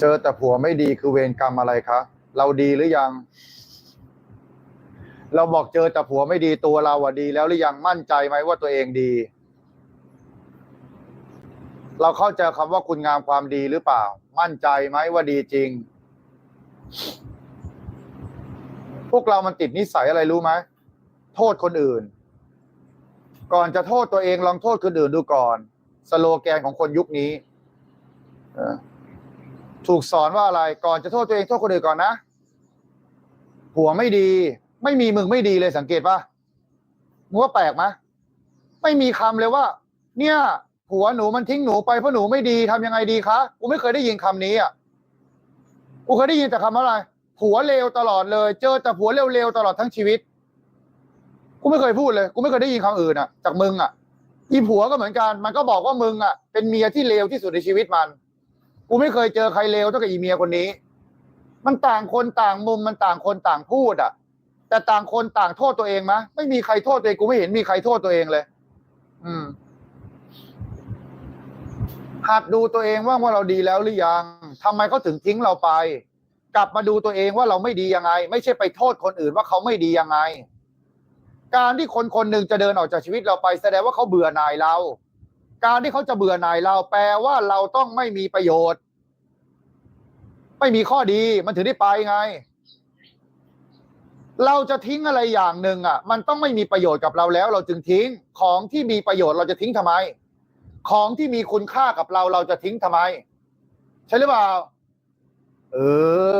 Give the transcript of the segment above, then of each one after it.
เจอแต่ผัวไม่ดีคือเวรกรรมอะไรคะ เราดีหรือยัง เราบอกเจอแต่ผัวไม่ดีตัวเราอะดี แล้วหรือยังมั่นใจไหมว่าตัวเองดี เราเข้าใจคำว่าคุณงามความดีหรือเปล่า มั่นใจไหมว่าดีจริง พวกเรามันติดนิสัยอะไรรู้ไหมโทษคนอื่น ก่อนจะโทษตัวเองลองโทษคนอื่นดูก่อน สโลแกนของคนยุคนี้ เออ ถูกสอนว่าอะไรก่อนจะโทษตัวเองโทษคนอื่นก่อนนะผัวไม่ดี ไม่มีมึงไม่ดีเลยสังเกตป่ะมึงว่าแปลกไหมไม่มีคำเลยว่า เนี่ย ผัวหนูมันทิ้งหนูไปเพราะหนูไม่ดีทำยังไงดีคะกูไม่เคยได้ยินคำนี้อะกูเคยได้ยินแต่คำว่าอะไร ผัวเลวตลอดเลย เจอแต่ผัวเร็วๆตลอดทั้งชีวิตกูไม่เคยพูดเลยกูไม่เคยได้ยินคำอื่นอะ จากมึงอะอีผัวก็เหมือนกัน มันก็บอกว่ามึงอะเป็นเมียที่เลวที่สุดในชีวิตมัน กูไม่เคยเจอใครเลวเท่ากับอีเมียคนนี้ มันต่างคนต่างมุมมันต่างคนต่างพูดอะ แต่ต่างคนต่างโทษตัวเองมะไม่มีใครโทษตัวเองกูไม่เห็นมีใครโทษตัวเองเลย อืมหัดดูตัวเองว่าว่าเราดีแล้วหรือยังทำไมเขาถึงทิ้งเราไป กลับมาดูตัวเองว่าเราไม่ดียังไง ไม่ใช่ไปโทษคนอื่นว่าเขาไม่ดียังไง การที่คนคนหนึ่งจะเดินออกจากชีวิตเราไป แสดงว่าเขาเบื่อหน่ายเรา การที่เขาจะเบื่อหน่ายเราแปลว่าเราต้องไม่มีประโยชน์ ไม่มีข้อดีมันถึงได้ไปไง เราจะทิ้งอะไรอย่างหนึ่งอะ มันต้องไม่มีประโยชน์กับเราแล้ว เราจึงทิ้งของที่มีประโยชน์เราจะทิ้งทำไม ของที่มีคุณค่ากับเราเราจะทิ้งทำไม ใช่หรือเปล่า เอ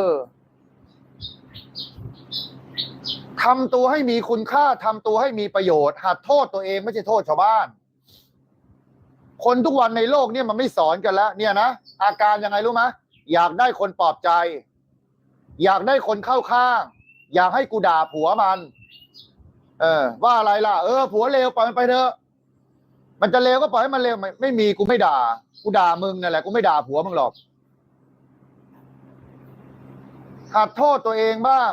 อทำตัวให้มีคุณค่าทำตัวให้มีประโยชน์หัดโทษตัวเองไม่ใช่โทษชาวบ้าน คนทุกวันในโลกเนี่ยมันไม่สอนกันแล้ว เนี่ยนะอาการยังไงรู้ไหมอยากได้คนปลอบใจ อยากได้คนเข้าข้าง อยากให้กูด่าผัวมัน เออ ว่าอะไรล่ะเออผัวเลวปล่อยมันไปเถอะ มันจะเลวก็ปล่อยให้มันเลวไม่ไม่มีกูไม่ด่า กูด่ามึงนั่นแหละกูไม่ด่าผัวมึงหรอกหัดโทษตัวเองบ้าง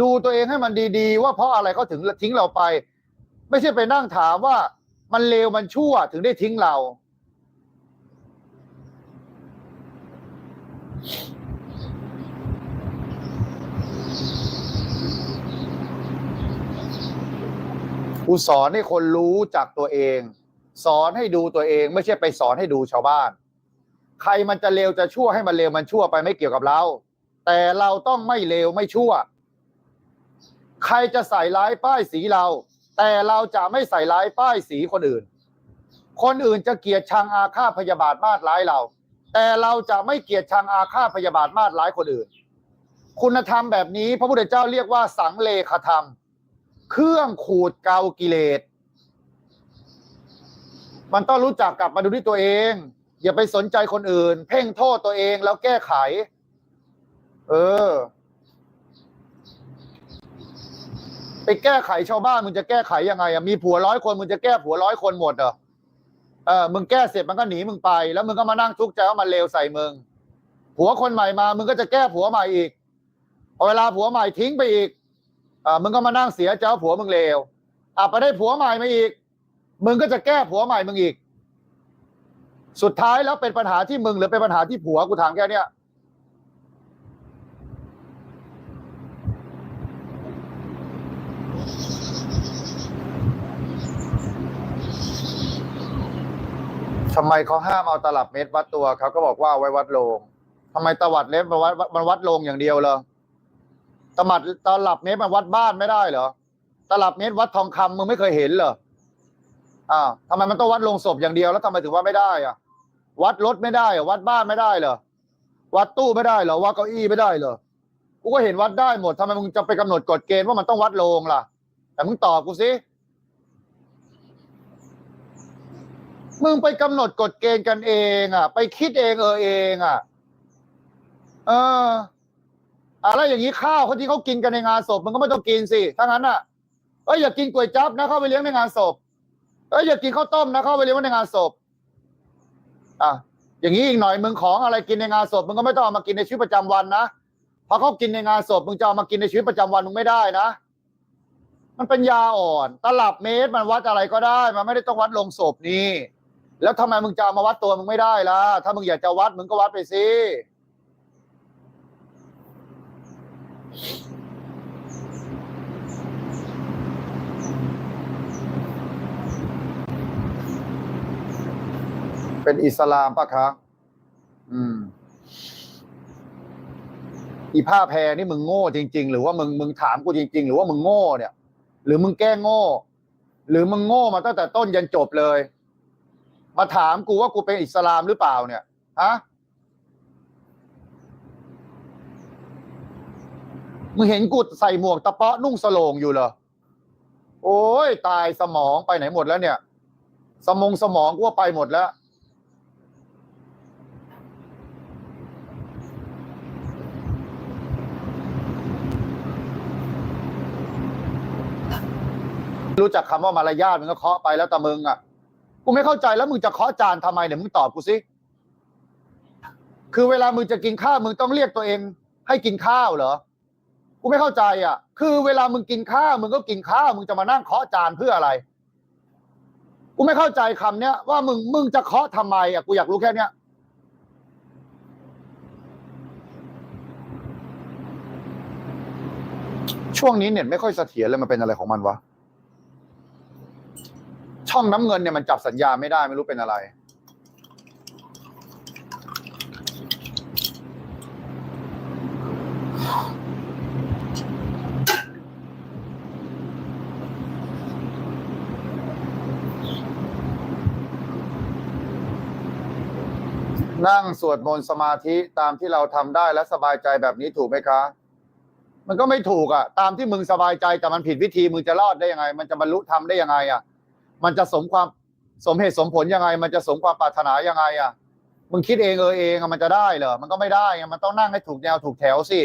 ดูตัวเองให้มันดีๆ ว่าเพราะอะไรเขาถึงทิ้งเราไป ไม่ใช่ไปนั่งถามว่ามันเลวมันชั่วถึงได้ทิ้งเรา กูสอนให้คนรู้จักตัวเอง สอนให้ดูตัวเอง ไม่ใช่ไปสอนให้ดูชาวบ้าน ใครมันจะเลวจะชั่วให้มันเลวมันชั่วไปไม่เกี่ยวกับเรา แต่เราต้องไม่เลวไม่ชั่ว ใครจะใส่ร้ายป้ายสีเรา แต่เราจะไม่ใส่ร้ายป้ายสีคนอื่น คนอื่นจะเกลียดชังอาฆาตพยาบาทมาดร้ายเรา แต่เราจะไม่เกลียดชังอาฆาตพยาบาทมาดร้ายคนอื่น คุณธรรมแบบนี้พระพุทธเจ้าเรียกว่าสังเลขธรรม เครื่องขูดเกากิเลส มันต้องรู้จักกลับมาดูที่ตัวเอง อย่าไปสนใจคนอื่น เพ่งโทษตัวเองแล้วแก้ไข เออ ไปแก้ไขชาวบ้านมึงจะแก้ไขยังไงอะมีผัวร้อยคนมึงจะแก้ผัวร้อยคนหมดเหรอเออมึงแก้เสร็จมันก็หนีมึงไป แล้วมึงก็มานั่งทุกข์ใจว่ามันเลวใส่มึงผัวคนใหม่มา มึงก็จะแก้ผัวใหม่อีกพอเวลาผัวใหม่ทิ้งไปอีก มึงก็มานั่งเสียเจ้าผัวมึงเลวอะไปได้ผัวใหม่มาอีก มึงก็จะแก้ผัวใหม่มึงอีก สุดท้ายแล้วเป็นปัญหาที่มึงหรือเป็นปัญหาที่ผัวกูถามแค่เนี้ยทำไมเขาห้ามเอาตลับเมตรวัดตัวเขาก็บอกว่าไว้วัดโลงทำไมตวัดเล็บมันวัดมันวัดโลงอย่างเดียวเหรอ ตลับตลับเมตรมันวัดบ้านไม่ได้เหรอตลับเมตรวัดทองคำมึงไม่เคยเห็นเหรออ้าวทำไมมันต้องวัดลงศพอย่างเดียวแล้วทำไมถึงว่าไม่ได้อะวัดรถไม่ได้เหรอวัดบ้านไม่ได้เหรอวัดตู้ไม่ได้เหรอวัดเก้าอี้ไม่ได้เหรอกูก็เห็นวัดได้หมดทำไมมึงจะไปกำหนดกฎเกณฑ์ว่ามันต้องวัดโลงล่ะ แต่มึงตอบกูสิมึงไปกำหนดกฎเกณฑ์กันเอง อะ ไปคิดเองเออเองอะ เออ อะไรอย่างนี้ข้าวเขาที่เขากินกันในงานศพมันก็ไม่ต้องกินสิถ้างั้นอะเอ้ยอย่ากินก๋วยจั๊บนะเข้าไปเลี้ยงในงานศพเอ้ยอย่ากินข้าวต้มนะเข้าไปเลี้ยงในงานศพอะอย่างนี้อีกหน่อยมึงของอะไรกินในงานศพมึงก็ไม่ต้องเอามากินในชีวิตประจำวันนะเพราะเขากินในงานศพมึงจะเอามากินในชีวิตประจำวันมึงไม่ได้นะ มันเป็นยาอ่อน ตลับเมตรมันวัดอะไรก็ได้มันไม่ได้ต้องวัดลงศพนี่แล้วทำไมมึงจะมาวัดตัวมึงไม่ได้ล่ะถ้ามึงอยากจะวัดมึงก็วัดไปสิ เป็นอิสลามปะคะ อืม อีผ้าแพรนี่มึงโง่จริง ๆ หรือว่ามึงมึงถามกูจริง ๆ หรือว่ามึงโง่เนี่ย หรือมึงแกล้งโง่ หรือมึงโง่มาตั้งแต่ต้นยันจบเลย มาถามกูว่ากูเป็นอิสลามหรือเปล่าเนี่ย ฮะมึงเห็นกูใส่หมวกตะเปาะนุ่งสโลงอยู่เหรอ โอ้ยตายสมองไปไหนหมดแล้วเนี่ย สมองสมองกูว่าไปหมดแล้ว รู้จักคำว่ามารยาทมึงก็เคาะไปแล้วแต่มึงอะกูไม่เข้าใจแล้วมึงจะเคาะจานทำไมเนี่ยมึงตอบกูสิคือเวลามึงจะกินข้าวมึงต้องเรียกตัวเอง ให้กินข้าวเหรอกูไม่เข้าใจอะ คือเวลามึงกินข้าวมึงก็กินข้าวมึงจะมานั่งเคาะจานเพื่ออะไรกูไม่เข้าใจคำเนี้ยว่ามึงมึงจะเคาะทำไมอะกูอยากรู้แค่เนี้ยช่วงนี้เน็ตไม่ค่อยเสถียรเลยมันเป็นอะไรของมันวะ ช่องน้ำเงินเนี่ยมันจับสัญญาไม่ได้ไม่รู้เป็นอะไร นั่งสวดมนต์สมาธิตามที่เราทำได้และสบายใจแบบนี้ถูกไหมคะมันก็ไม่ถูกอะ ตามที่มึงสบายใจแต่มันผิดวิธีมึงจะรอดได้ยังไง มันจะบรรลุธรรมได้ยังไงอะ มันจะสมความสมเหตุสมผลยังไง มันจะสมความปรารถนายังไงอะมึงคิดเองเออเองมันจะได้เหรอมันก็ไม่ได้ไงมันต้องนั่งให้ถูกแนวถูกแถวสิ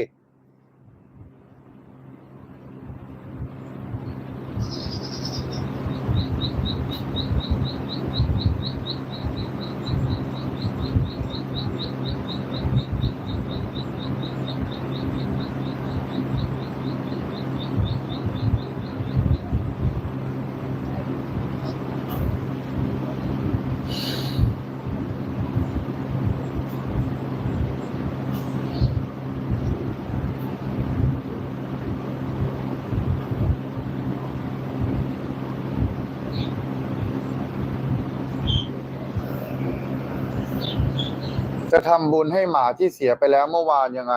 จะทำบุญให้หมาที่เสียไปแล้วเมื่อวานยังไง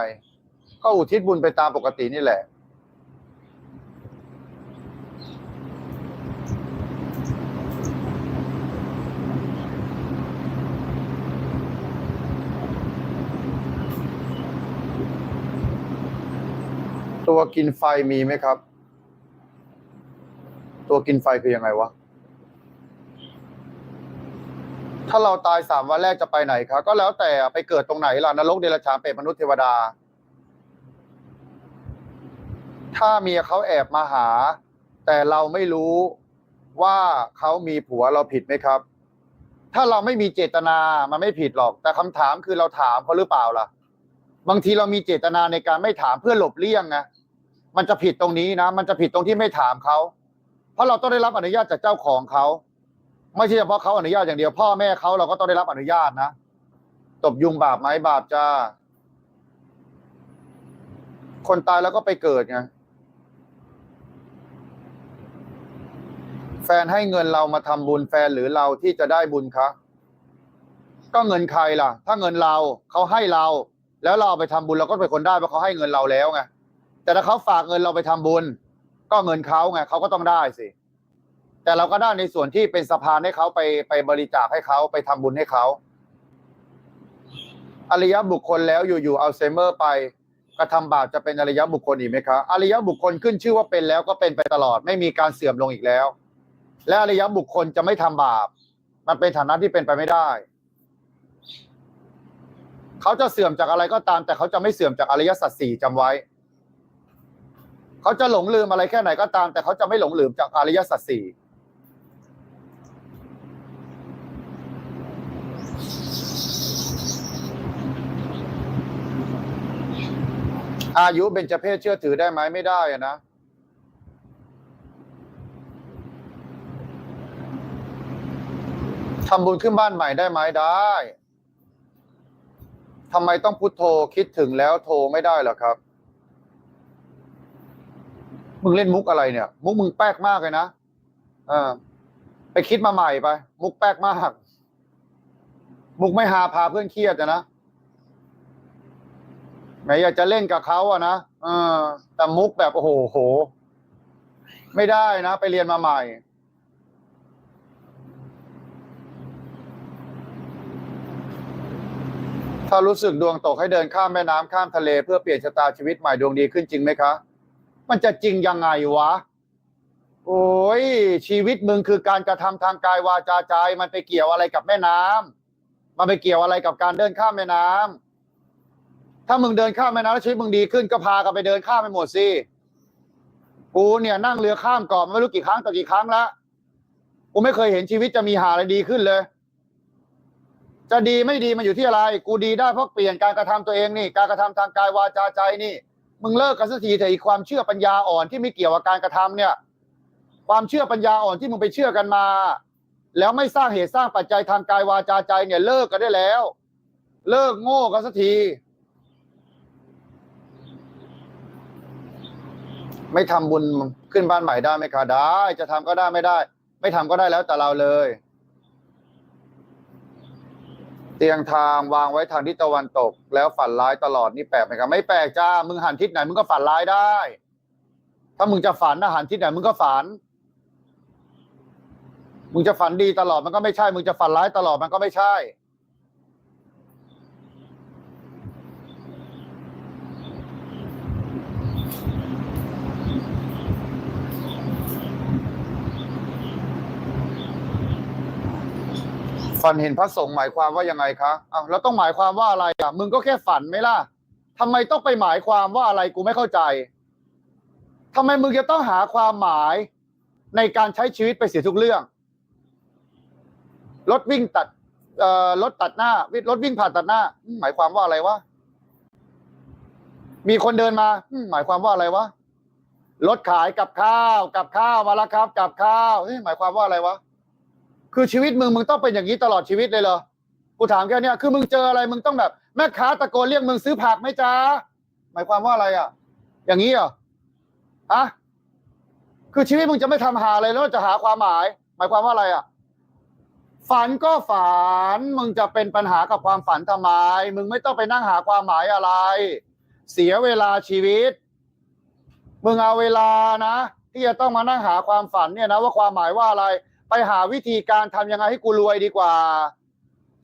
ก็อุทิศบุญไปตามปกตินี่แหละ ตัวกินไฟมีไหมครับ ตัวกินไฟคือยังไงวะ ถ้าเราตายสามวันแรกจะไปไหนครับ ก็แล้วแต่ไปเกิดตรงไหนล่ะนรกเดรัจฉานเปรตมนุษย์เทวดา ถ้าเมียเขาแอบมาหา แต่เราไม่รู้ว่าเขามีผัวเราผิดไหมครับ ถ้าเราไม่มีเจตนามันไม่ผิดหรอก แต่คำถามคือเราถามเขาหรือเปล่าล่ะ บางทีเรามีเจตนาในการไม่ถามเพื่อหลบเลี่ยงไงมันจะผิดตรงนี้นะ มันจะผิดตรงที่ไม่ถามเขา เพราะเราต้องได้รับอนุญาตจากเจ้าของเขา ไม่ใช่เฉพาะเขาอนุญาตอย่างเดียว พ่อแม่เขาเราก็ต้องได้รับอนุญาตนะตบยุงบาปไหมบาปจ้าคนตายแล้วก็ไปเกิดไงแฟนให้เงินเรามาทำบุญแฟนหรือเราที่จะได้บุญคะก็เงินใครล่ะ ถ้าเงินเราเขาให้เรา แล้วเราเอาไปทำบุญเราก็เป็นคนได้เพราะเขาให้เงินเราแล้วไงแต่ถ้าเขาฝากเงินเราไปทำบุญ ก็เงินเขาไงเขาก็ต้องได้สิ แต่เราก็ได้ในส่วนที่เป็นสะพานให้เขาไปไปบริจาคให้เขาไปทำบุญให้เขาอริยบุคคลแล้วอยู่ๆอัลไซเมอร์ไปกระทำบาปจะเป็นอริยบุคคลอีกไหมคะอริยบุคคลขึ้นชื่อว่าเป็นแล้วก็เป็นไปตลอด ไม่มีการเสื่อมลงอีกแล้ว และอริยบุคคลจะไม่ทำบาป มันเป็นฐานะที่เป็นไปไม่ได้ เขาจะเสื่อมจากอะไรก็ตาม แต่เขาจะไม่เสื่อมจากอริยสัจสี่จำไว้ เขาจะหลงลืมอะไรแค่ไหนก็ตาม แต่เขาจะไม่หลงลืมจากอริยสัจสี่ อายุเบญจเพศเชื่อถือได้ไหมไม่ได้อะนะทำบุญขึ้นบ้านใหม่ได้ไหมได้ทำไมต้องพุทโธคิดถึงแล้วโทรไม่ได้หรอครับ มึงเล่นมุกอะไรเนี่ย มุกมึงแป๊กมากเลยนะเออไปคิดมาใหม่ไป มุกแป๊กมาก มุกไม่หาพาเพื่อนเครียดอะนะ แหมอยากจะเล่นกับเขาอะนะเออแต่มุกแบบโอ้โหโห ไม่ได้นะ ไปเรียนมาใหม่ ถ้ารู้สึกดวงตกให้เดินข้ามแม่น้ำข้ามทะเล เพื่อเปลี่ยนชะตาชีวิตใหม่ดวงดีขึ้นจริงไหมคะ มันจะจริงยังไงวะ โอ้ยชีวิตมึงคือการกระทำทางกายวาจาใจ มันไปเกี่ยวอะไรกับแม่น้ำมันไปเกี่ยวอะไรกับการเดินข้ามแม่น้ำ ถ้ามึงเดินข้ามแม่น้ำแล้วชีวิตมึงดีขึ้นก็พากันไปเดินข้ามไปหมดสิกูเนี่ยนั่งเรือข้ามเกาะไม่รู้กี่ครั้งต่อกี่ครั้งแล้วกูไม่เคยเห็นชีวิตจะมีหาอะไรดีขึ้นเลย จะดีไม่ดีมันอยู่ที่อะไร กูดีได้เพราะเปลี่ยนการกระทำตัวเองนี่ การกระทำทางกายวาจาใจนี่ มึงเลิกกันสักทีเถอะอีกความเชื่อปัญญาอ่อนที่ไม่เกี่ยวกับการกระทำเนี่ย ความเชื่อปัญญาอ่อนที่มึงไปเชื่อกันมา แล้วไม่สร้างเหตุสร้างปัจจัยทางกายวาจาใจเนี่ย เลิกกันได้แล้ว เลิกโง่กันสักที ไม่ทำบุญขึ้นบ้านใหม่ได้ไหมคะได้ จะทำก็ได้ไม่ได้ ไม่ทำก็ได้แล้วแต่เราเลย เตียงทางวางไว้ทางทิศตะวันตก แล้วฝันร้ายตลอดนี่แปลกไหมครับไม่แปลกจ้ามึงหันทิศไหนมึงก็ฝันร้ายได้ ถ้ามึงจะฝันนะหันทิศไหนมึงก็ฝัน มึงจะฝันดีตลอดมันก็ไม่ใช่ มึงจะฝันร้ายตลอดมันก็ไม่ใช่ ฝันเห็นพระสงฆ์หมายความว่ายังไงคะอ้าวแล้วต้องหมายความว่าอะไรอะมึงก็แค่ฝันไหมล่ะทำไมต้องไปหมายความว่าอะไรกูไม่เข้าใจทำไมมึงจะต้องหาความหมายในการใช้ชีวิตไปเสียทุกเรื่อง รถวิ่งตัดเอ่อรถตัดหน้ารถวิ่งผ่านตัดหน้า หมายความว่าอะไรวะ มีคนเดินมาหมายความว่าอะไรวะ รถขายกับข้าว กับข้าวมาแล้วครับ กับข้าวเฮ้ยหมายความว่าอะไรวะ คือชีวิตมึงมึงต้องเป็นอย่างนี้ตลอดชีวิตเลยเหรอกูถามแค่เนี้ยคือมึงเจออะไรมึงต้องแบบแม่ค้าตะโกนเรียกมึงซื้อผักไหมจ๊ะหมายความว่าอะไรอะ อย่างนี้เหรอฮะคือชีวิตมึงจะไม่ทำหาอะไรแล้วจะหาความหมาย หมายความว่าอะไรอะ ฝันก็ฝันมึงจะเป็นปัญหากับความฝันทำไม มึงไม่ต้องไปนั่งหาความหมายอะไร เสียเวลาชีวิต มึงเอาเวลานะที่จะต้องมานั่งหาความฝันเนี่ยนะว่าความหมายว่าอะไร ไปหาวิธีการทำยังไงให้กูรวยดีกว่า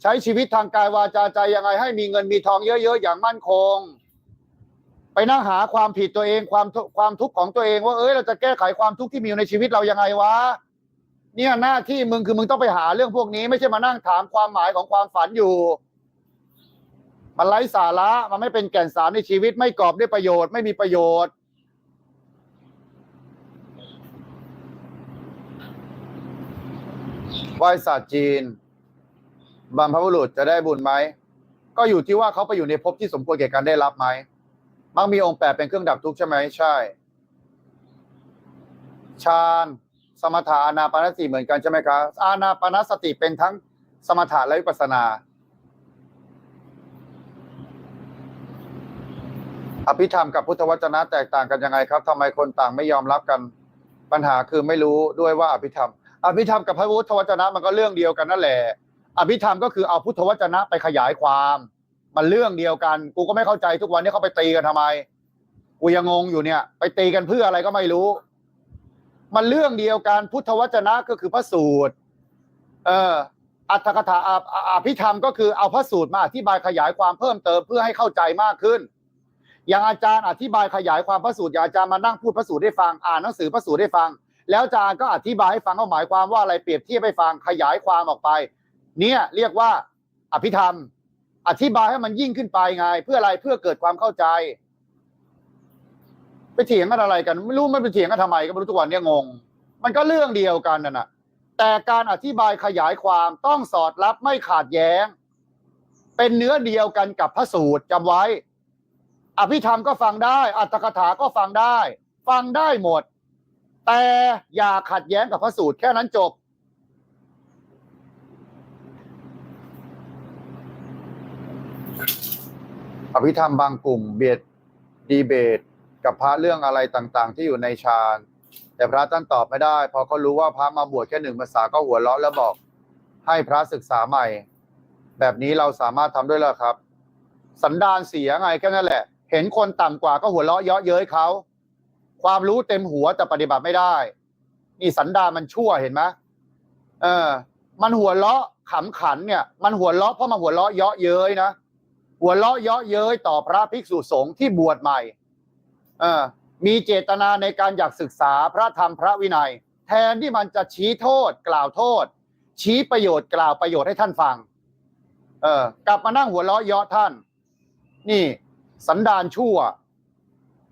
ใช้ชีวิตทางกายวาจาใจยังไงให้มีเงินมีทองเยอะๆอย่างมั่นคง ไปนั่งหาความผิดตัวเองความความทุกข์ของตัวเอง ว่าเอ้ยเราจะแก้ไขความทุกข์ที่มีอยู่ในชีวิตเรายังไงวะเนี่ยหน้าที่มึงคือมึงต้องไปหาเรื่องพวกนี้ ไม่ใช่มานั่งถามความหมายของความฝันอยู่ มันไร้สาระมันไม่เป็นแก่นสารในชีวิต ไม่กอบด้วยประโยชน์ ไม่มีประโยชน์ ไหว้ศาสตร์จีนบรรพบุรุษจะได้บุญไหม ก็อยู่ที่ว่าเขาไปอยู่ในภพที่สมควรแก่การได้รับไหม มักมีองค์แปดเป็นเครื่องดับทุกข์ใช่ไหมใช่ ฌานสมถะอานาปานสติเหมือนกันใช่ไหมครับอานาปานสติเป็นทั้งสมถะและวิปัสสนา อภิธรรมกับพุทธวจนะแตกต่างกันยังไงครับทำไมคนต่างไม่ยอมรับกัน ปัญหาคือไม่รู้ด้วยว่าอภิธรรม อภิธรรมกับพระพุทธวจนะมันก็เรื่องเดียวกันนั่นแหละ อภิธรรมก็คือเอาพุทธวจนะไปขยายความ มันเรื่องเดียวกัน กูก็ไม่เข้าใจทุกวันนี้เขาไปตีกันทำไม กูยังงงอยู่เนี่ย ไปตีกันเพื่ออะไรก็ไม่รู้ มันเรื่องเดียวกันพุทธวจนะก็คือพระสูตร เอออัตถกถาอ่ออภิธรรมก็คือเอาพระสูตรมาอธิบายขยายความเพิ่มเติมเพื่อให้เข้าใจมากขึ้น อย่างอาจารย์อธิบายขยายความพระสูตรอย่างอาจารย์มานั่งพูดพระสูตรให้ฟัง อ่านหนังสือพระสูตรให้ฟัง แล้วอาจารย์ก็อธิบายให้ฟังว่าหมายความว่าอะไรเปรียบเทียบให้ฟังขยายความออกไป เนี่ยเรียกว่าอภิธรรม อธิบายให้มันยิ่งขึ้นไปไง เพื่ออะไรเพื่อเกิดความเข้าใจ ไปเถียงกันอะไรกัน ไม่รู้มันไปเถียงกันทำไมก็ไม่รู้ทุกวันเนี่ยงง มันก็เรื่องเดียวกันน่ะนะแต่การอธิบายขยายความต้องสอดรับไม่ขาดแย้ง เป็นเนื้อเดียวกันกับพระสูตรจำไว้ อภิธรรมก็ฟังได้ อัตถกถาก็ฟังได้ ฟังได้หมด แต่อย่าขัดแย้งกับพระสูตรแค่นั้นจบ อภิธรรมบางกลุ่มเบียดดีเบต กับพระเรื่องอะไรต่าง ๆ ที่อยู่ในฌานแต่พระท่านตอบไม่ได้พอเขารู้ว่าพระมาบวชแค่หนึ่งภาษาก็หัวเราะแล้วบอกให้พระศึกษาใหม่ แบบนี้เราสามารถทำด้วยหรอครับ สันดานเสียไงแค่นั้นแหละ เห็นคนต่ำกว่าก็หัวเราะเยาะเย้ยเขา ความรู้เต็มหัวแต่ปฏิบัติไม่ได้ นี่สันดานมันชั่วเห็นไหมเออ มันหัวเราะขำขันเนี่ย มันหัวเราะเพราะมันหัวเราะเยาะเย้ยนะหัวเราะเยาะเย้ยต่อพระภิกษุสงฆ์ที่บวชใหม่ เออ มีเจตนาในการอยากศึกษาพระธรรมพระวินัย แทนที่มันจะชี้โทษ กล่าวโทษ ชี้ประโยชน์กล่าวประโยชน์ให้ท่านฟัง เออกลับมานั่งหัวเราะเยาะท่าน นี่ สันดานชั่ว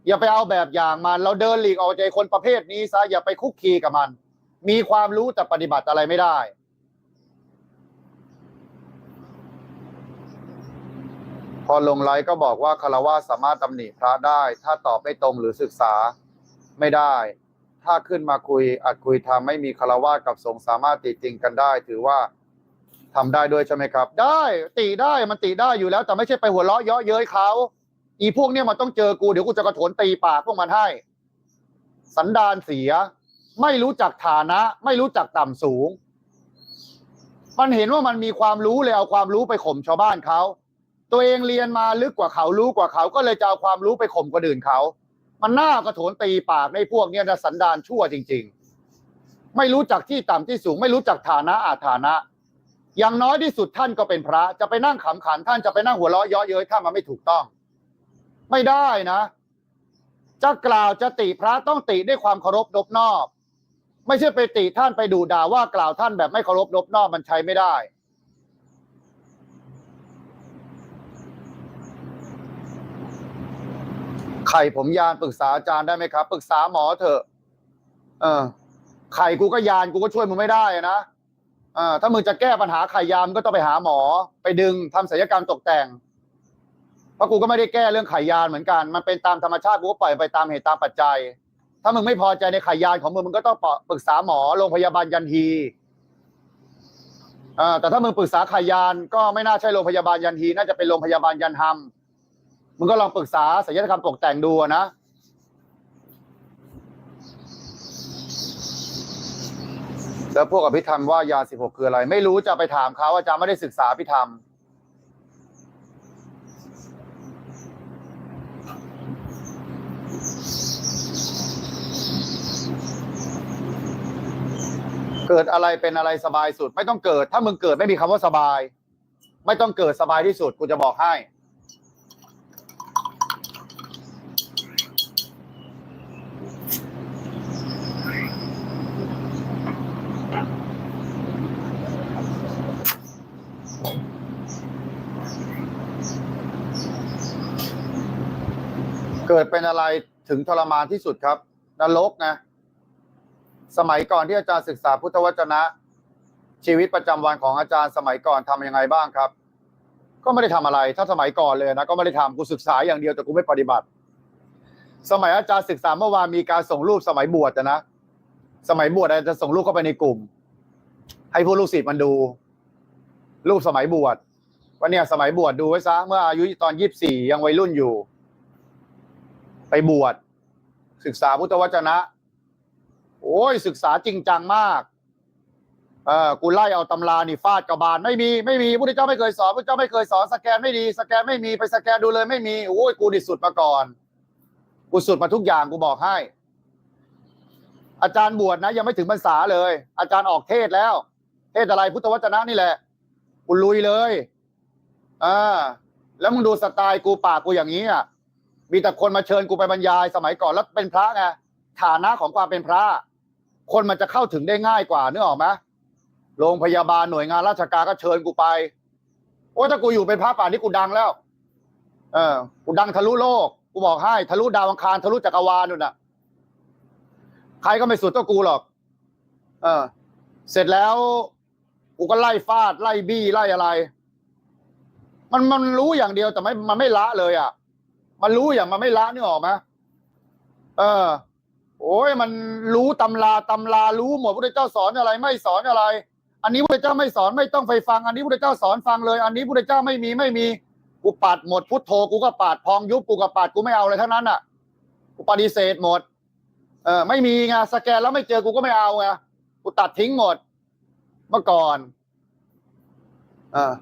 อย่าไปเอาแบบอย่างมัน เราเดินหลีกออกจากคนประเภทนี้ซะอย่าไปคุกคีกับมัน มีความรู้แต่ปฏิบัติอะไรไม่ได้ พอลงไลฟ์ก็บอกว่าคารวะสามารถตำหนิพระได้ ถ้าตอบไม่ตรงหรือศึกษาไม่ได้ ถ้าขึ้นมาคุยอัดคุยทำไม่มีคารวะกับสงฆ์สามารถติจริงกันได้ ถือว่าทำได้ด้วยใช่ไหมครับ ได้ติได้มันติได้อยู่แล้ว แต่ไม่ใช่ไปหัวเราะเยาะเย้ยเขา อีพวกเนี้ยมันต้องเจอกู เดี๋ยวกูจะกระโถนตีปากพวกมันให้ สันดานเสีย ไม่รู้จักฐานะ ไม่รู้จักต่ำสูง มันเห็นว่ามันมีความรู้เลยเอาความรู้ไปข่มชาวบ้านเขา ตัวเองเรียนมาลึกกว่าเขารู้กว่าเขา ก็เลยจะเอาความรู้ไปข่มคนอื่นเขา มันน่ากระโถนตีปากในพวกเนี้ยนะสันดานชั่วจริง ๆ ไม่รู้จักที่ต่ำที่สูง ไม่รู้จักฐานะอาฐานะอย่างน้อยที่สุดท่านก็เป็นพระ จะไปนั่งขำขันท่านจะไปนั่งหัวเราะเยาะเย้ยถ้ามันไม่ถูกต้อง ไม่ได้นะ จะกล่าวจะติพระต้องติด้วยความเคารพนบนอบ ไม่ใช่ไปติท่านไปดูด่าว่ากล่าวท่านแบบไม่เคารพนบนอบมันใช้ไม่ได้ ไข่ผมยานปรึกษาอาจารย์ได้ไหมครับ ปรึกษาหมอเถอะ เออ ไข่กูก็ยานกูก็ช่วยมึงไม่ได้นะเออถ้ามึงจะแก้ปัญหาไข่ยามก็ต้องไปหาหมอ ไปดึงทำศัลยกรรมตกแต่ง เพราะกูก็ไม่ได้แก้เรื่องไขยานเหมือนกัน มันเป็นตามธรรมชาติกูก็ปล่อยไปตามเหตุตามปัจจัย ถ้ามึงไม่พอใจในไขยานของมึงมึงก็ต้องปรึกษาหมอโรงพยาบาลยันฮีอ่าแต่ถ้ามึงปรึกษาไขยานก็ไม่น่าใช่โรงพยาบาลยันฮีน่าจะเป็นโรงพยาบาลยันฮัมมึงก็ลองปรึกษาศัลยกรรมตกแต่งดูนะแล้วพวกอภิธรรมว่ายาสิบหกคืออะไร ไม่รู้จะไปถามเขาอาจารย์ไม่ได้ศึกษาอภิธรรม เกิดอะไรเป็นอะไรสบายสุด ไม่ต้องเกิด ถ้ามึงเกิดไม่มีคำว่าสบาย ไม่ต้องเกิดสบายที่สุดกูจะบอกให้ เกิดเป็นอะไรถึงทรมานที่สุดครับนรกนะ สมัยก่อนที่อาจารย์ศึกษาพุทธวจนะ ชีวิตประจำวันของอาจารย์สมัยก่อนทำยังไงบ้างครับ ก็ไม่ได้ทำอะไร ถ้าสมัยก่อนเลยนะก็ไม่ได้ทำกูศึกษาอย่างเดียวแต่กูไม่ปฏิบัติ สมัยอาจารย์ศึกษาเมื่อวานมีการส่งรูปสมัยบวชนะ สมัยบวชอาจจะส่งรูปเข้าไปในกลุ่ม ให้ผู้ลูกศิษย์มันดู รูปสมัยบวชว่าเนี่ยสมัยบวชดูไว้ซะเมื่ออายุตอนยี่สิบสี่ยังวัยรุ่นอยู่ ไปบวชศึกษาพุทธวจนะ โอ้ยศึกษาจริงจังมาก เออกูไล่เอาตำรานี่ฟาดกระบาลไม่มีไม่มีพุทธเจ้าไม่เคยสอนพุทธเจ้าไม่เคยสอนสแกนไม่ดี สแกนไม่มีไปสแกนดูเลยไม่มีโอ้ยกูดิสุดมาก่อน กูสุดมาทุกอย่างกูบอกให้ อาจารย์บวชนะ ยังไม่ถึงพรรษาเลย อาจารย์ออกเทศแล้ว เทศอะไรพุทธวจนะนี่แหละกูลุยเลยอ่าแล้วมึงดูสไตล์กูปากกูอย่างนี้อะมีแต่คนมาเชิญกูไปบรรยายสมัยก่อนแล้วเป็นพระไงฐานะของความเป็นพระ คนมันจะเข้าถึงได้ง่ายกว่านึกออกไหมโรงพยาบาลหน่วยงานราชการก็เชิญกูไป โอ้ยถ้ากูอยู่เป็นพระป่านนี้กูดังแล้ว เออ กูดังทะลุโลก กูบอกให้ ทะลุดาวอังคารทะลุจักรวาลนู่นน่ะ ใครก็ไม่สุดเท่ากูหรอก เออ เสร็จแล้ว กูก็ไล่ฟาด ไล่บี้ไล่อะไร มันมันรู้อย่างเดียวแต่ไม่มันไม่ละเลย อะ มันรู้อย่างมันไม่ละนึกออกไหมเออ โอ้ยมันรู้ตำราตำรารู้หมดพระเจ้าสอนอะไรไม่สอนอะไร อันนี้พระเจ้าไม่สอนไม่ต้องไปฟัง อันนี้พระเจ้าสอนฟังเลย อันนี้พระเจ้าไม่มีไม่มีกูปัดหมดพุทโธกูก็ปัดพองยุบกูก็ปัดกูไม่เอาเลยทั้งนั้นอะกูปฏิเสธหมด เออไม่มีไงสแกนแล้วไม่เจอกูก็ไม่เอาไงกูตัดทิ้งหมด เมื่อก่อนเออ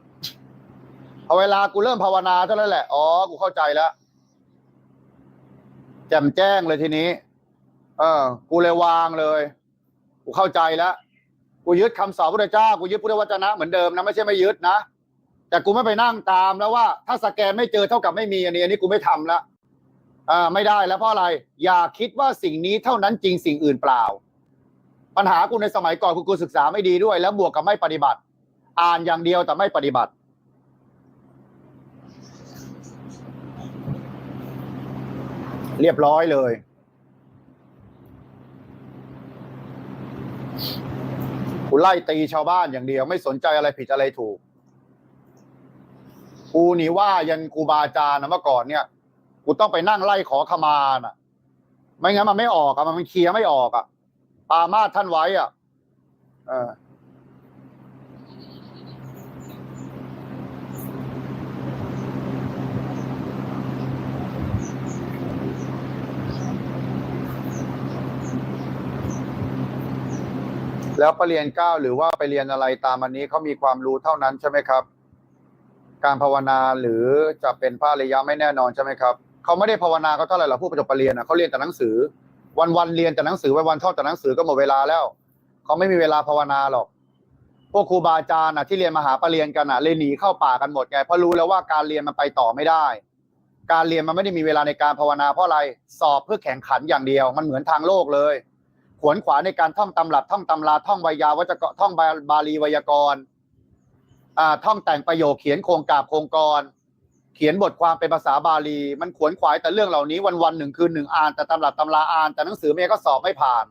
พอเวลากูเริ่มภาวนาเท่านั้นแหละอ๋อกูเข้าใจแล้วแจ่มแจ้งเลยทีนี้ เออ กูเลยวางเลย กูเข้าใจแล้ว กูยึดคำสอนพระเจ้า กูยึดพุทธวจนะเหมือนเดิมนะไม่ใช่ไม่ยึดนะ แต่กูไม่ไปนั่งตามแล้วว่า ถ้าสแกนไม่เจอเท่ากับไม่มีอันนี้อันนี้กูไม่ทำแล้วอ่าไม่ได้แล้วเพราะอะไร อย่าคิดว่าสิ่งนี้เท่านั้นจริงสิ่งอื่นเปล่า ปัญหากูในสมัยก่อนคือกูศึกษาไม่ดีด้วย แล้วบวกกับไม่ปฏิบัติ อ่านอย่างเดียวแต่ไม่ปฏิบัติเรียบร้อยเลย กูไล่ตีชาวบ้านอย่างเดียว ไม่สนใจอะไรผิดอะไรถูก กูนี่ว่ายันกูบาอาจารย์นะเมื่อก่อนเนี่ย กูต้องไปนั่งไล่ขอขมาน่ะ ไม่งั้นมันไม่ออกอะมันเคลียร์ไม่ออกอะปามาท่านไว้อะเออ แล้วไปเรียนเก้าหรือว่าไปเรียนอะไรตามอันนี้เขามีความรู้เท่านั้นใช่ไหมครับ การภาวนาหรือจะเป็นพระริยะไม่แน่นอนใช่ไหมครับเขาไม่ได้ภาวนาเขาเท่าไหร่หรอกผู้ประจบปรริญญาเขาเรียนแต่หนังสือ วันวันๆเรียนแต่หนังสือวันวันทอดแต่หนังสือก็หมดเวลาแล้วเขาไม่มีเวลาภาวนาหรอกพวกครูบาอาจารย์น่ะที่เรียนมหาปรริญญากันน่ะเลยหนีเข้าป่ากันหมดไงเพราะรู้แล้วว่าการเรียนมันไปต่อไม่ได้ การเรียนมันไม่ได้มีเวลาในการภาวนาเพราะอะไรสอบเพื่อแข่งขันอย่างเดียว มันเหมือนทางโลกเลย วนขวาในการท่องตำรับท่องตำราท่องไวยาวัจกะท่องบาลีไวยากรณ์ท่องแต่งประโยคเขียนโครงกาบโครงกร เขียนบทความเป็นภาษาบาลี มันขวนขวายแต่เรื่องเหล่านี้วันวันหนึ่งคืนหนึ่งอ่าน แต่ตำรับตำราอ่าน แต่หนังสือเมย์ก็สอบไม่ผ่าน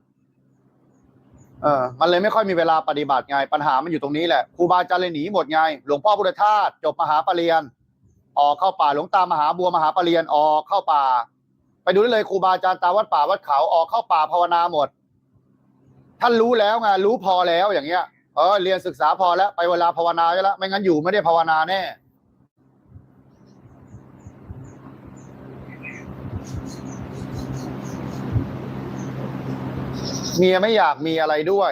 เออมันเลยไม่ค่อยมีเวลาปฏิบัติไงปัญหามันอยู่ตรงนี้แหละครูบาอาจารย์เลยหนีหมดไงหลวงพ่อพุทธทาสจบมหาปรริญญาออกเข้าป่าหลวงตามหาบัวมหาปรริญญาออกเข้าป่า ไปดูได้เลยครูบาอาจารย์ตาวัดป่าวัดเขาออกเข้าป่าภาวนาหมด ท่านรู้แล้วไงรู้พอแล้วอย่างเงี้ยเออเรียนศึกษาพอแล้ว ไปเวลาภาวนาแล้ว ไม่งั้นอยู่ไม่ได้ภาวนาแน่เมียไม่อยากมีอะไรด้วย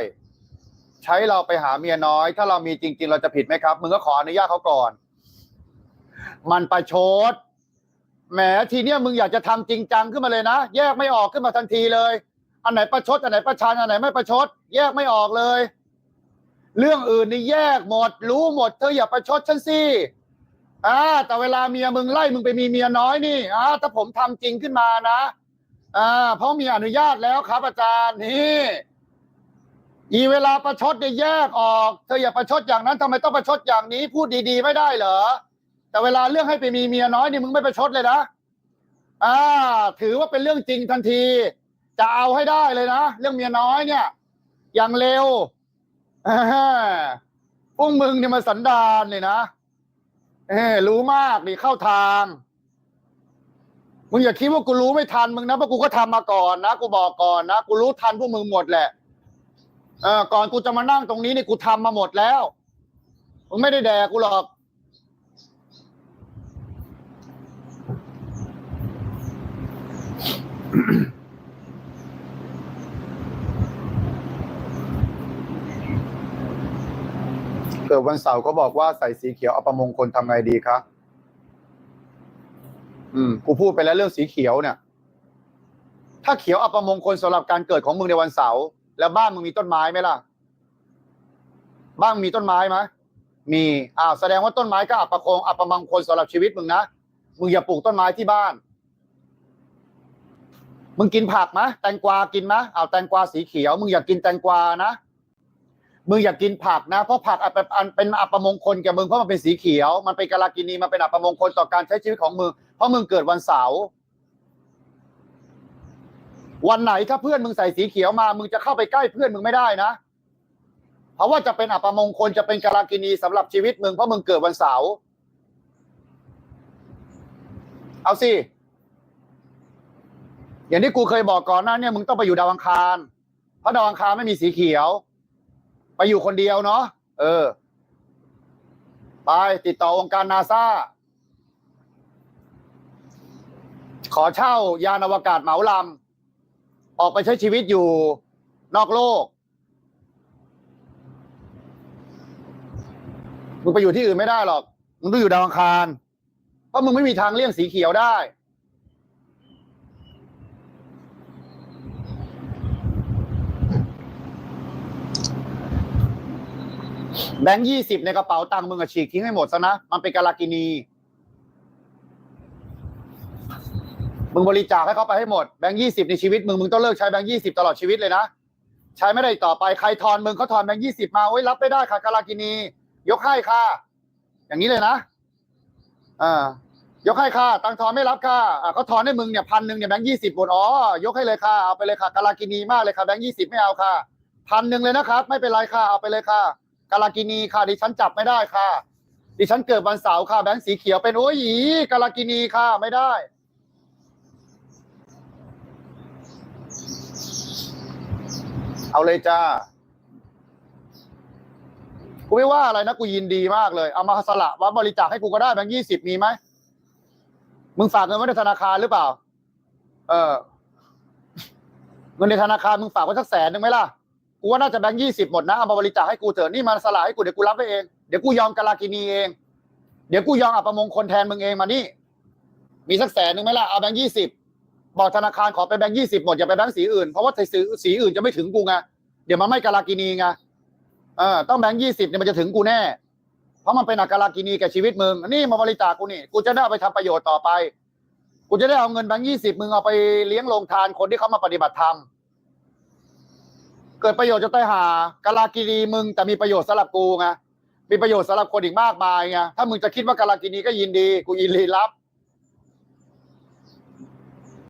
ใช้เราไปหาเมียน้อย ถ้าเรามีจริง ๆ เราจะผิดไหมครับมึงก็ขออนุญาตเขาก่อน มันประชดแหมทีเนี้ยมึงอยากจะทำจริงจังขึ้นมาเลยนะ แยกไม่ออกขึ้นมาทันทีเลย อันไหนประชดอันไหนประชันอันไหนไม่ประชด แยกไม่ออกเลย เรื่องอื่นนี่แยกหมด รู้หมดเธออย่าประชดฉันสิอ่าแต่เวลาเมียมึงไล่มึงไปมีเมียน้อยนี่อ่าถ้าผมทำจริงขึ้นมานะอ่าเพราะมีอนุญาตแล้วครับ อาจารย์นี่อีเวลาประชดเนี่ยแยกออกเธออย่าประชดอย่างนั้นทำไมต้องประชดอย่างนี้ พูดดีๆไม่ได้เหรอ แต่เวลาเรื่องให้ไปมีเมียน้อยนี่มึงไม่ประชดเลยนะอ่า ถือว่าเป็นเรื่องจริงทันที จะเอาให้ได้เลยนะ เรื่องเมียน้อยเนี่ย อย่างเร็วพวกมึงเนี่ยมาสันดานเลยนะเออรู้มากนี่เข้าทาง มึงอย่าคิดว่ากูรู้ไม่ทันมึงนะเพราะกูก็ทำมาก่อนนะกูบอกก่อนนะกูรู้ทันพวกมึงหมดแหละเออก่อนกูจะมานั่งตรงนี้นี่กูทำมาหมดแล้วมึงไม่ได้แดกกูหรอกเกิดวันเสาร์ก็บอกว่าใส่สีเขียวอัปมงคลทำไงดีคะอืมกูพูดไปแล้วเรื่องสีเขียวเนี่ย ถ้าเขียวอัปมงคลสำหรับการเกิดของมึงในวันเสาร์แล้วบ้านมึงมีต้นไม้ไหมล่ะ บ้านมึงมีต้นไม้ไหมมีอ้าวแสดงว่าต้นไม้ก็อัปคงอัปมงคลสำหรับชีวิตมึงนะมึงอย่าปลูกต้นไม้ที่บ้าน มึงกินผักไหมแตงกวากินไหมอ้าวแตงกวาสีเขียว มึงอย่ากกินแตงกวานะ มึงอย่ากกินผักนะ เพราะผักอัปอันเป็นอัปมงคลแก่มึงเพราะมันเป็นสีเขียว มันเป็นกาลากินีมันเป็นอัปมงคลต่อการใช้ชีวิตของมึงเพราะมึงเกิดวันเสาร์วันไหนถ้าเพื่อนมึงใส่สีเขียวมา มึงจะเข้าไปใกล้เพื่อนมึงไม่ได้นะ เพราะว่าจะเป็นอัปมงคลจะเป็นกาลากินีสำหรับชีวิตมึงเพราะมึงเกิดวันเสาร์เอาสิอย่างที่กูเคยบอกก่อนหน้าเนี่ยมึงต้องไปอยู่ดาวอังคาร เพราะดาวอังคารไม่มีสีเขียว อยู่คนเดียวเนาะเออ ไปติดต่อองค์การนาซาขอเช่ายานอวกาศเหมาลำออกไปใช้ชีวิตอยู่นอกโลกมึงไปอยู่ที่อื่นไม่ได้หรอกมึงต้องอยู่ดาวอังคารเพราะมึงไม่มีทางเลี่ยงสีเขียวได้ แบงค์ยี่สิบในกระเป๋าตังค์มึงอะฉีกทิ้งให้หมดซะนะ มันเป็นกาลากินี มึงบริจาคให้เขาไปให้หมด แบงค์ยี่สิบในชีวิตมึง มึงต้องเลิกใช้แบงค์ยี่สิบตลอดชีวิตเลยนะ ใช้ไม่ได้ต่อไปใครทอนมึงเขาทอนแบงค์ยี่สิบมาโอ้ยรับไม่ได้ค่ะกาลากินี ยกให้ค่ะ อย่างนี้เลยนะอ่ายกให้ค่ะ ตังค์ทอนไม่รับค่ะอ่าเขาทอนให้มึงเนี่ยพันหนึ่งเนี่ยแบงค์ยี่สิบหมดอ๋อยกให้เลยค่ะเอาไปเลยค่ะกาลากินีมากเลยค่ะแบงค์ยี่สิบไม่เอาค่ะพันหนึ่งเลยนะครับ ไม่เป็นไรค่ะเอาไปเลยค่ะ กาลากินีค่ะดิฉันจับไม่ได้ค่ะ ดิฉันเกิดวันเสาร์ค่ะ แบงค์สีเขียวเป็นโอ้ยอีกาลากินีค่ะไม่ได้ เอาเลยจ้ากูไม่ว่าอะไรนะกูยินดีมากเลย เอามาสละว่าบริจาคให้กูก็ได้แบงค์ยี่สิบมีไหมมึงฝากเงินไว้ในธนาคารหรือเปล่า เออ เงินในธนาคารมึงฝากไว้สักแสนหนึ่งไหมล่ะ กูว่าน่าจะแบงค์ยี่สิบหมดนะเอามาบริจาคให้กูเถอะนี่มันสละให้กูเดี๋ยวกูรับไปเองเดี๋ยวกูยอมกาลากินีเอง เดี๋ยวกูยอมอัปมงคลแทนมึงเองมานี่ มีสักแสนหนึ่งไหมล่ะเอาแบงค์ยี่สิบบอกธนาคารขอเป็นแบงค์ยี่สิบหมดอย่าไปแบงค์สีอื่นเพราะว่าสีสีอื่นจะไม่ถึงกูไงเดี๋ยวมันไม่กาลากินีไงเออต้องแบงค์ยี่สิบเนี่ยมันจะถึงกูแน่ เพราะมันเป็นอักาลากินีแก่ชีวิตมึงนี่มาบริจาคกูนี่ กูจะได้ไปทำประโยชน์ต่อไป กูจะได้เอาเงินแบงค์ยี่สิบมึงเอาไปเลี้ยงโรงทานคนที่เขามาปฏิบัติธรรม เกิดประโยชน์จะได้หากาลากินีมึงแต่มีประโยชน์สำหรับกูไงมีประโยชน์สำหรับคนอีกมากมายไงถ้ามึงจะคิดว่ากาลากินีก็ยินดี กูยินดีรับ